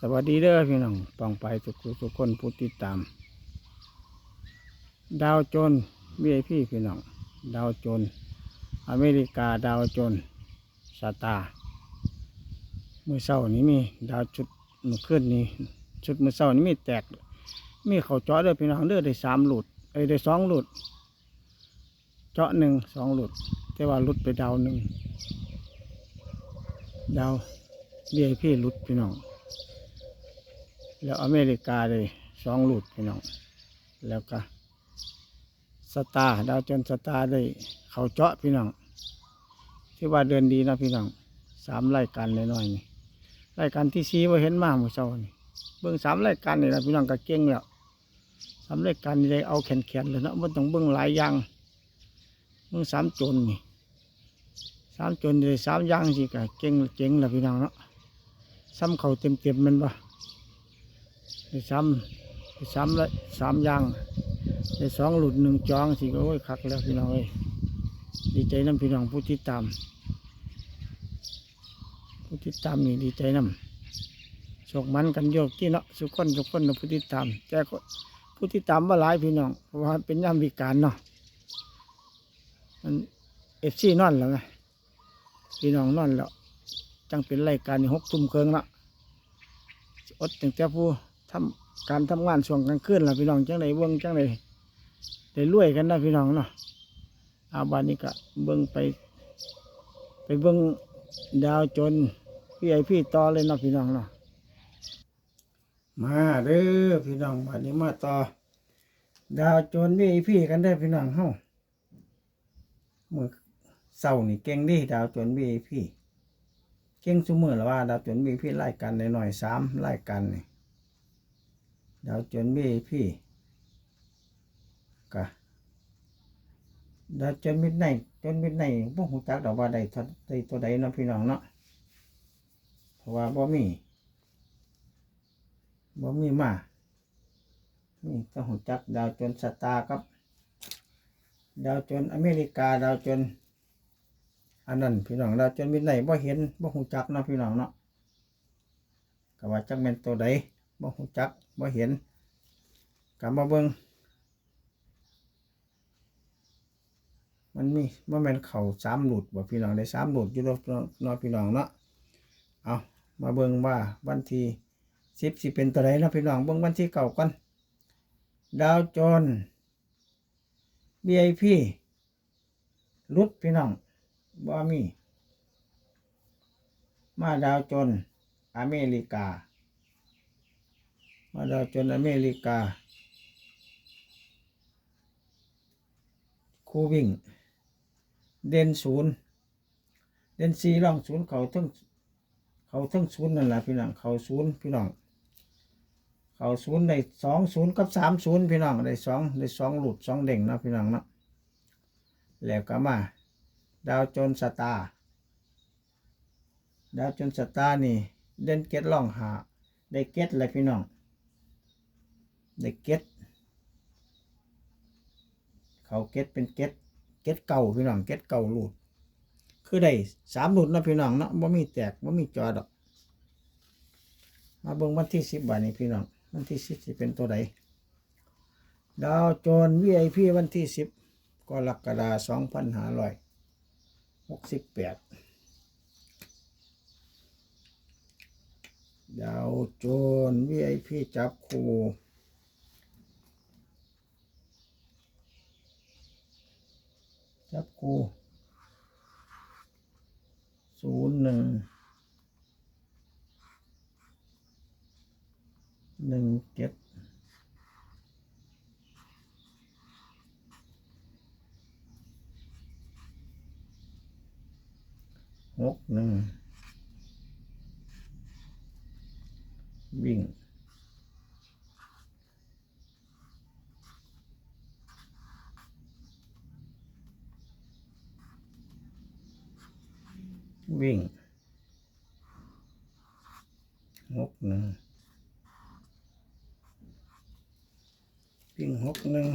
สวัสดีเด้อพี่น้องปองไปทุกผู้ทุกคนผู้ติดตาม ดาวจนวีไอพี่พี่น้อง ดาวจน อเมริกาดาวจนสตาร์มือเศร้านี้มีดาวชุดมือขึ้นนี้ชุดมือเศร้านี้มีแตก มีเขาเจาะเด้อพี่น้องเด้อได้สามหลุดเอ้ได้สองหลุด เจาะหนึ่งสองหลุด แต่ว่าหลุดไปดาวหนึ่งดาววีไอพี่หลุดพี่น้อง แล้วอเมริกาเลยสองหลุดพี่น้อง แล้วก็สตาร์ดาวจนสตาร์ได้เขาเจาะพี่น้องที่ว่าเดินดีนะพี่น้องสามรายการน้อยๆนี่รายการที่ซีว่าเห็นมากเมื่อเช้านี่เบิ้องสามรายการนี่นะพี่น้องก็เก่งแล้วสามรายการนี่ได้เอาแขนๆเลยนะมันต้องเบิ้องหลายอย่างเบิ้องสามโจนนี่สามโจนนี่สามอย่างสิก็เก่งเก่งแล้วพี่น้องเนาะซ้ำเขาเต็มๆมันบ่ ได้ซ้ำได้ซ้ำละสามอย่างได้สองหลุดหนึ่งจองสิโอ้ยคักแล้วพี่น้องเอ้ยดีใจน้ำพี่น้องผู้ติดตาม ผู้ติดตามนี่ดีใจน้ำโชคมันกันโยกที่เนาะสุขคนสุขคนนาะผู้ติดตามแต่ก็ผู้ติดตามว่าหลายพี่น้องเพราะว่าเป็นย่ำวิการเนาะมันเอฟซีนอนแล้วไงพี่น้องนอนแล้วจังเป็นรายการหกทุ่มเคิงละอดตั้งแต่ผู้ ทำการทำงานช่วงกลางคืนล่ะพี่น้องจังไดเบิ่งจังไดได้รวยกันนะพี่น้องเนาะอาบานนี้ก็เบิ่งไป ไปเบิ่งดาวจนพี่ไอพี่ต่อเลยเนาะพี่น้องเนาะมาเด้อพี่น้องบานนี้มาต่อ ดาวจนพี่ไอพี่กันได้พี่น้องเฮามือเศร้านี่เก่งดิดาวจนพี่ไอพี่เก่งซุมือแล้วว่า ดาวจนมีพี่ไล่กันในหน่อยๆสามไล่กันนี่ ดาวจนมีพี่กะดาวจนมิดไหนจนมิดไหนพวกหูจักดอกว่าใดท่าใดตัวใดเนาะพี่น้องเนาะเพราะว่าบ่มีบ่มีมานี่ต้องหูจักดาวจนสตาร์ครับ ดาวจนอเมริกาดาวจนอันนั้นพี่น้องเราจนมีไหนบ่เห็นบ่หูจักเนาะพี่น้องเนาะก็ว่าจักเป็นตัวใด บ่หูจักบ่เห็นกลับมาเบิ่งมันมีบ่แม่นเข่าสามหลุดบ่พี่น้องได้สามหลุดอยู่เนาะเนพี่น้องเนาะเอามาเบิ่งว่าวันที่สิบสิเป็นตัวใดเนะพี่น้องเบิ่งวันที่เก่าก่อนดาวโจน VIP ลุดพี่น้องบ่มี มาดาวจนอเมริกา มาดาวจนอเมริกา คูวิ่ง เด่นศูนย์เด่นสี่ร่องศูนย์เขาทั้งเขาทั้งศูนย์นั่นแหละพี่น้องเขาศูนย์พี่น้องเขาศูนย์ได้สองศูนย์กับสามศูนย์พี่น้องได้สองได้สองหลุดสองเด้งนะพี่น้องเนาะแล้วก็มา ดาวจนสตาร์ดาวจนสตาร์นี่ เด่นเก็ตล่องหาได้เก็ตเลยพี่น้อง ได้เก็ตเขาเก็ตเป็นเก็ตเก็ตเก่าพี่น้องเก็ตเก่าหลุดคือได้สามหลุดนะพี่น้องเนาะบ่มีแตกบ่มีจอดอกมาเบิ่งวันที่สิบบาทนี่พี่น้องวันที่สิบสิเป็นตัวใดดาวโจน VIP วันที่สิบกรกฎาสองพันห้าร้อยหกสิบแปดดาวโจน VIP จับคู่ จับคูศูนย์หนึ่งหนึ่งเจ็ดหกหนึ่งวิ่ง วิ่งหกหนึ่งวิ่งหกหนึ่ง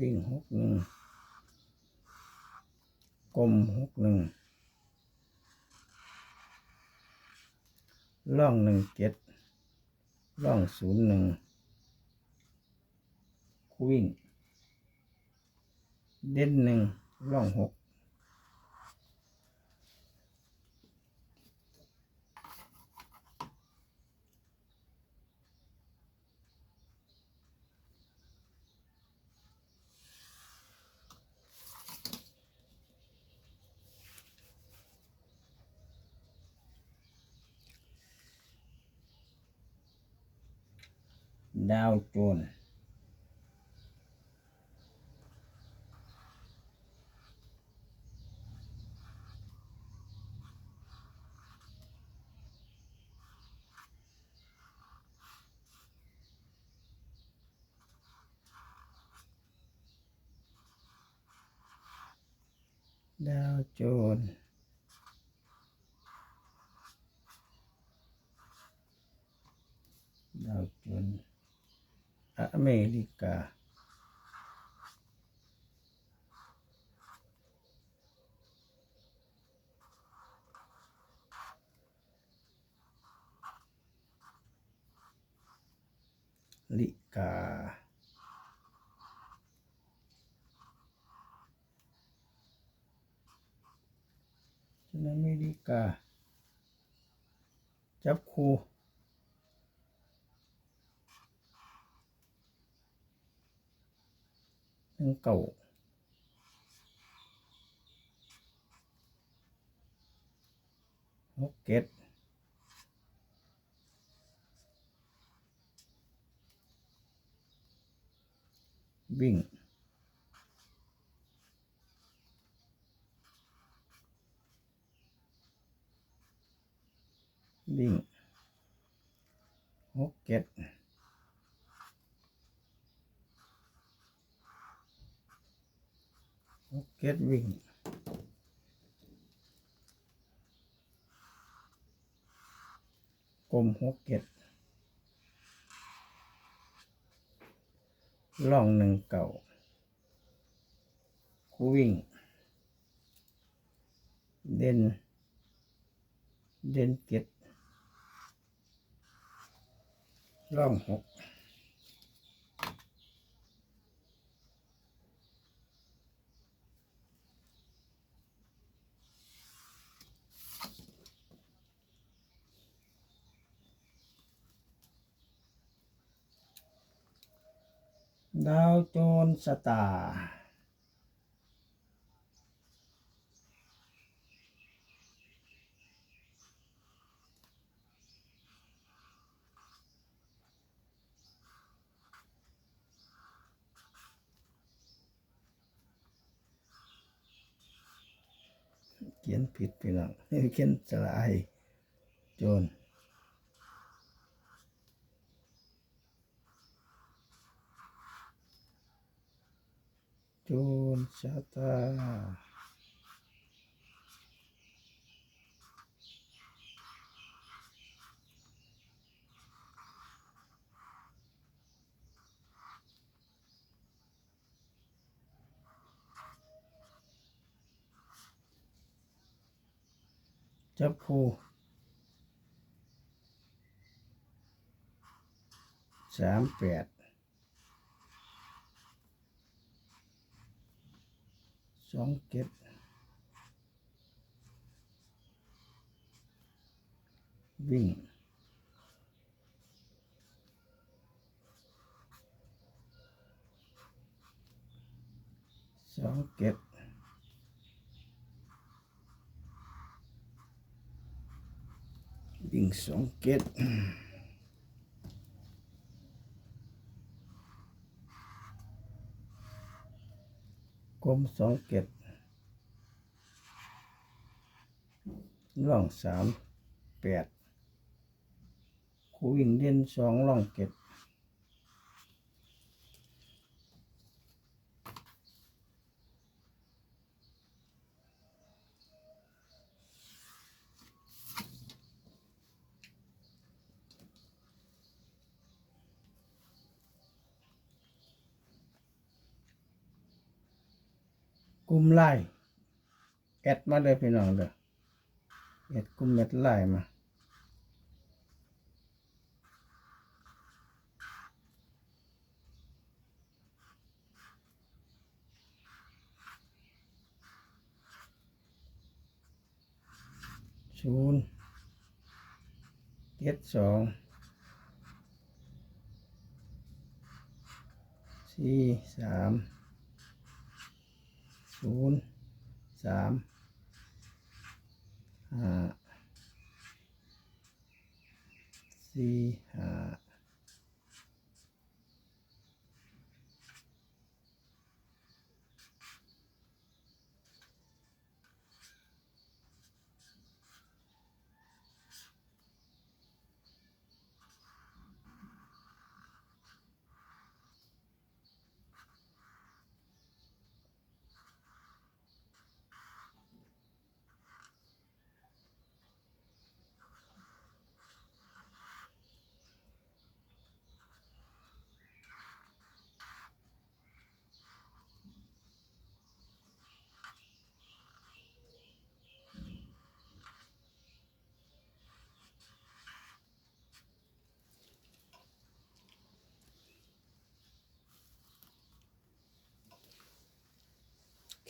วิ่งหกหนึ่งกลมหกหนึ่งล่องหนึ่งเจ็ดล่องศูนย์หนึ่งวิ่ง เด่นหนึ่งล่องหกดาวโจนส์ดาวโจนส์ ดาวโจนส์อเมริกา ลิกา ชนอเมริกา จับคู่ หนึ่งเก่าหกเก็ดวิ่งวิ่งหกเก็ดหก เก็ดวิ่งกลมหกเก็ดล่องหนึ่งเก่าคูวิ่ง เด่น เด่นเก็ดล่องหก ดาวโจนสตาร์เขียนผิดพี่น้องเขียนสลายโจน จนชาตาจับคูสามแปด สองเจ็ดวิ่งสองเก็ดวิ่งสองเก็ด กลมสองเก็ดล่องสามแปดคูวิ่งเด่นสองล่องเก็ด กลุ่มไล่แอดมาเลยพี่น้องเด้อแอดกลุ่มแอดไลน์มาศูนย์เจ็ดสองสี่สาม ศูนย์สามห้าสี่ห้า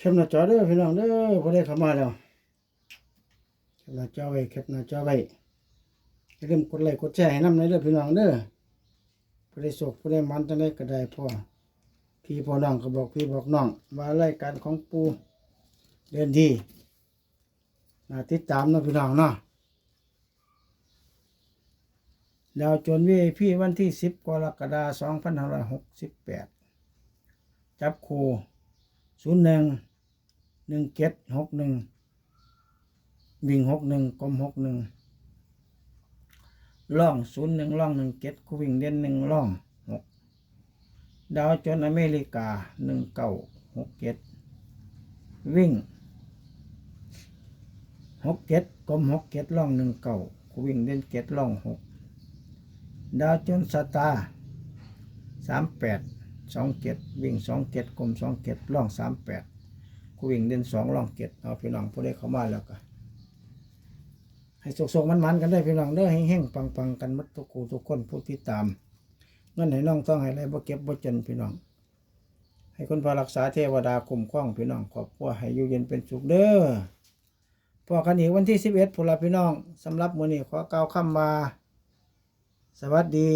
เข้มหน้าจอเด้อพี่น้องเด้อพอได้เข้ามาแล้วเข้มหน้าจอไว้เข้มหน้าจอไว้อย่าลืมกดไลค์กดแชร์ให้นำในเด้อพี่น้องเด้อพอได้สุขพอได้มันจังได้ก็ได้พ่อพี่พ่อน้องก็บอกพี่บอกน้องว่ารายการของปูเดินดีน่าติดตามนะพี่น้องเนาะดาวจนวีพี่วันที่สิบกรกฎาคมสองพันห้าร้อยหกสิบแปดจับคูศูนย์หนึ่ง หนึ่งเจ็ดหกหนึ่งวิ่งหกหนึ่งกลมหกหนึ่งล่องศูนย์หนึ่งล่องหนึ่งเจ็ดคูวิ่งเด่นหนึ่งล่องหกดาวจนอเมริกาหนึ่งเก้าหกเจ็ดวิ่งหกเจ็ดกลมหกเจ็ดล่องหนึ่งเก้าคูวิ่งเด่นเจ็ดล่องหกดาวจนสตาร์สามแปดสองเจ็ดวิ่งสองเจ็ดกลมสองเจ็ดล่องสามแปด วิ่งเด่นสองล่องเจ็ดเอาพี่น้องผู้ได้เข้ามาแล้วก็ให้สุกๆมันๆกันได้พี่น้องเด้อแห้งๆปังๆกันมัดทุกคูทุกคนผู้ที่ตามเงินให้น้องต้องให้ไรบ่เก็บบ่จนพี่น้อง ให้คนพารักษาเทวดาคุ้มครองพี่น้องขอบคัวให้อยู่เย็นเป็นสุขเด้อพอกันอีกวันที่สิบเอ็ดพวกเราพี่น้องสำหรับมื้อนี้ขอกล่าวคำว่าสวัสดี